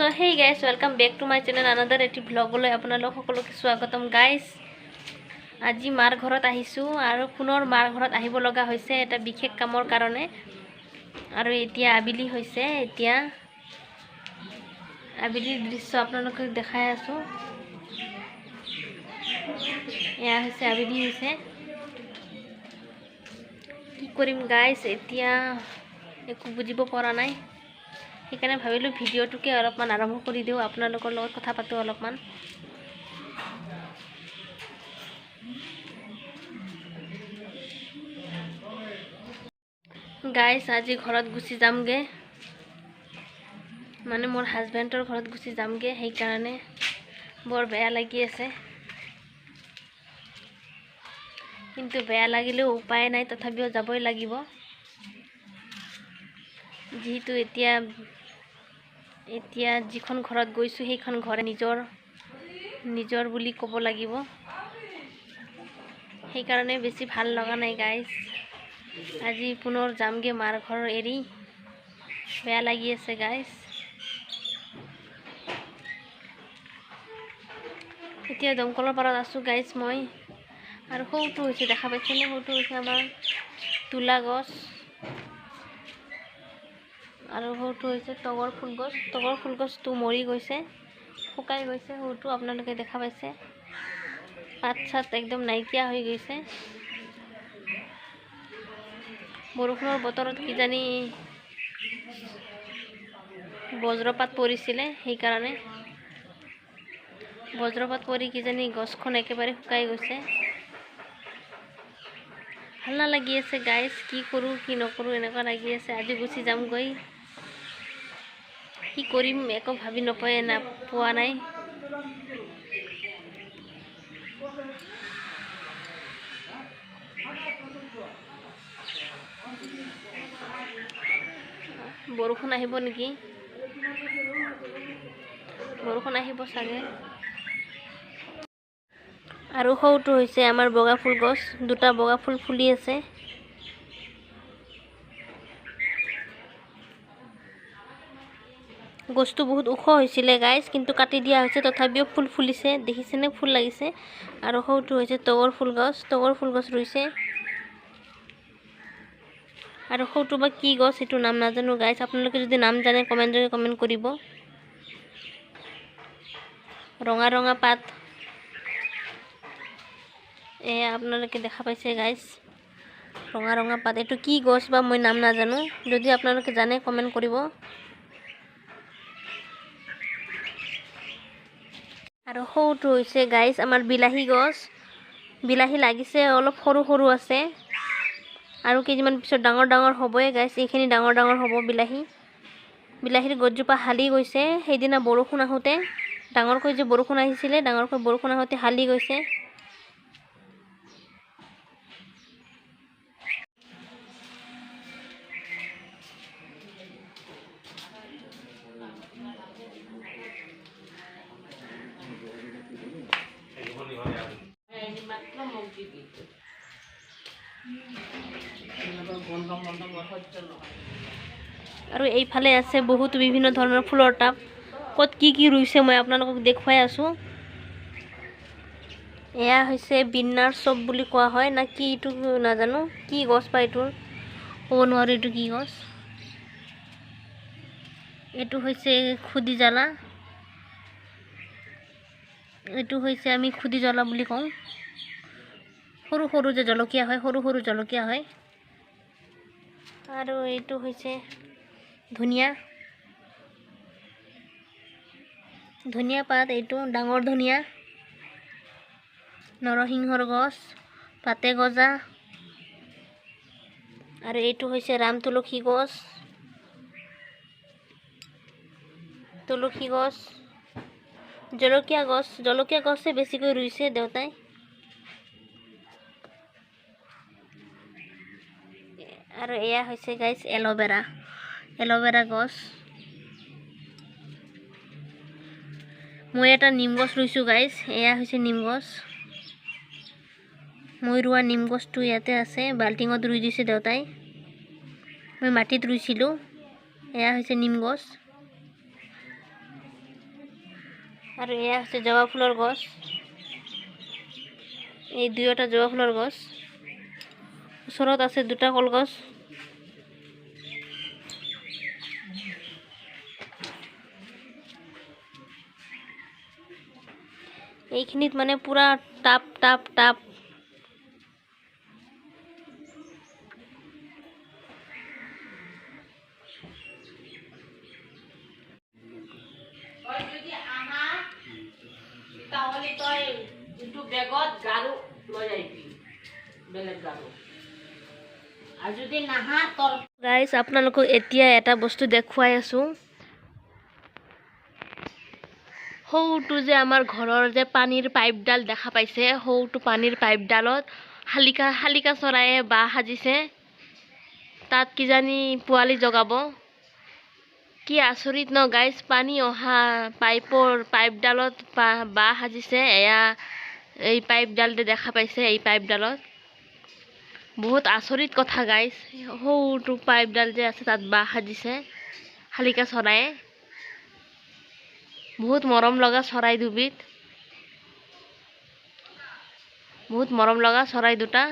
চ' সেই guys welcome back to my channel another এটি ভ্লগলৈ আপোনালোক সকলোকে স্বাগতম গাইজ আজি মাৰ ঘৰত আহিছোঁ আৰু পুনৰ মাৰ ঘৰত আহিব লগা হৈছে এটা বিশেষ কামৰ কাৰণে। আৰু এতিয়া আবেলি হৈছে, এতিয়া আবেলিৰ দৃশ্য আপোনালোকক দেখাই আছোঁ। এয়া হৈছে, আবেলি হৈছে। কি কৰিম গাইজ এতিয়া একো বুজিব পৰা নাই। সেইকাৰণে ভাবিলোঁ ভিডিঅ'টোকে অলপমান আৰম্ভ কৰি দিওঁ আপোনালোকৰ লগত কথা পাতোঁ অলপমান। গাইজ আজি ঘৰত গুচি যামগৈ। মানে মোৰ হাজবেণ্ডৰ ঘৰত গুচি যামগৈ সেইকাৰণে বৰ বেয়া লাগি আছে। কিন্তু বেয়া লাগিলেও উপায় নাই তথাপিও যাবই লাগিব। যিহেতু এতিয়া এতিয়া যিখন ঘৰত গৈছোঁ সেইখন ঘৰে নিজৰ নিজৰ বুলি ক'ব লাগিব। সেইকাৰণে বেছি ভাল লগা নাই গাইজ আজি পুনৰ যামগৈ মাৰ ঘৰ এৰি। বেয়া লাগি আছে গাইজ এতিয়া দমকলৰ পাৰত আছোঁ গাইজ মই। আৰু সৰুটো হৈছে দেখা পাইছেনে? সৰুটো হৈছে আমাৰ তুলা গছ। আৰু সৰুটো হৈছে তগৰ ফুল গছ। তগৰ ফুল গছটো মৰি গৈছে শুকাই গৈছে। সৰুটো আপোনালোকে দেখা পাইছে। পাত চাত একদম নাইকিয়া হৈ গৈছে। বৰষুণৰ বতৰত কিজানি বজ্ৰপাত পৰিছিলে সেইকাৰণে। বজ্ৰপাত পৰি কিজানি গছখন একেবাৰে শুকাই গৈছে। ভাল নালাগি আছে গাইজ কি কৰোঁ কি নকৰোঁ এনেকুৱা লাগি আছে। আজি গুচি যামগৈ। কি কৰিম একো ভাবি নপাই না পোৱা নাই। বৰষুণ আহিব নেকি? বৰষুণ আহিব চাগে। আৰু সৰুটো হৈছে আমাৰ বগা ফুল গছ দুটা বগা ফুল ফুলি আছে। গছটো বহুত ওখ হৈছিলে গাইজ কিন্তু কাটি দিয়া হৈছে, তথাপিও ফুল ফুলিছে। দেখিছেনে? ফুল লাগিছে। আৰু সৰুটো হৈছে তগৰ ফুল গছ। তগৰ ফুল গছ ৰুইছে। আৰু সৰুটো বা কি গছ, সেইটো নাম নাজানো গাইজ আপোনালোকে যদি নাম জানে কমেণ্ট কমেণ্ট কৰিব। ৰঙা ৰঙা পাত। এয়া আপোনালোকে দেখা পাইছে গাইজ ৰঙা ৰঙা পাত। এইটো কি গছ বা মই নাম নাজানো। যদি আপোনালোকে জানে, কমেণ্ট কৰিব। আৰু সৰুটো হৈছে গাইজ আমাৰ বিলাহী গছ। বিলাহী লাগিছে অলপ সৰু সৰু আছে। আৰু কেইদিনমান পিছত ডাঙৰ ডাঙৰ হ'বই গাইজ এইখিনি ডাঙৰ ডাঙৰ হ'ব বিলাহী। বিলাহীৰ গছজোপা হালি গৈছে। সেইদিনা বৰষুণ আহোঁতে ডাঙৰকৈ যে বৰষুণ আহিছিলে ডাঙৰকৈ বৰষুণ আহোঁতে হালি গৈছে। আৰু এইফালে আছে বহুতো বিভিন্ন ধৰণৰ ফুলৰ টাব। ক'ত কি কি ৰুইছে মই আপোনালোকক দেখুৱাই আছোঁ। এয়া হৈছে বিন্নাৰ চব বুলি কোৱা হয়। না কি এইটো নাজানো। কি গছ বা এইটোৰ? ক'ব নোৱাৰোঁ এইটো কি গছ। এইটো হৈছে খুদি জ্বালা। এইটো হৈছে আমি খুদি জ্বলা বুলি কওঁ। সৰু সৰু যে জলকীয়া হয়, সৰু সৰু জলকীয়া হয়। আৰু এইটো হৈছে ধনিয়া। ধনিয়া পাত, এইটো ডাঙৰ ধনিয়া। নৰসিংহৰ গছ, পাতে গজা। আৰু এইটো হৈছে ৰাম তুলসী গছ। তুলসী গছ। জলকীয়া গছ, জলকীয়া গছে বেছিকৈ ৰুইছে দেউতাই। আৰু এয়া হৈছে গাইজ এল'ভেৰা এল'ভেৰা গছ। মই এটা নিম গছ ৰুইছোঁ গাইজ এয়া হৈছে নিম গছ। মই ৰোৱা নিম গছটো ইয়াতে আছে, বাল্টিঙত ৰুই দিছে দেউতাই। মই মাটিত ৰুইছিলোঁ। এয়া হৈছে নিম গছ। আৰু এয়া হৈছে জবা ফুলৰ গছ। এই দুয়োটা জবা ফুলৰ গছ। ওচৰত আছে, দুটা কলগছ। এইখিনিত মানে পুৰা টাপ টাপ টাপ। তাহলে তই কিন্তু বেগত গাৰু লৈ আহিবি বেলেগ তোৰ গাইজ আপোনালোকক এতিয়া এটা বস্তু দেখুৱাই আছোঁ। সৌটো যে আমাৰ ঘৰৰ যে পানীৰ পাইপডাল দেখা পাইছে সৌটো পানীৰ পাইপডালত শালিকা শালিকা চৰায়ে বাঁহ সাজিছে। তাত কিজানি পোৱালি জগাব। কি আচৰিত ন গাইজ পানী অহা পাইপৰ পাইপডালত বাঁহ সাজিছে। এয়া এই পাইপডালতে দেখা পাইছে এই পাইপডালত। বহুত আচৰিত কথা গাইছ সৰুটো পাইপডাল যে আছে, তাত বাঁহ সাজিছে, শালিকা চৰায়ে। বহুত মৰম লগা চৰাই দুবিধ। বহুত মৰম লগা চৰাই দুটা।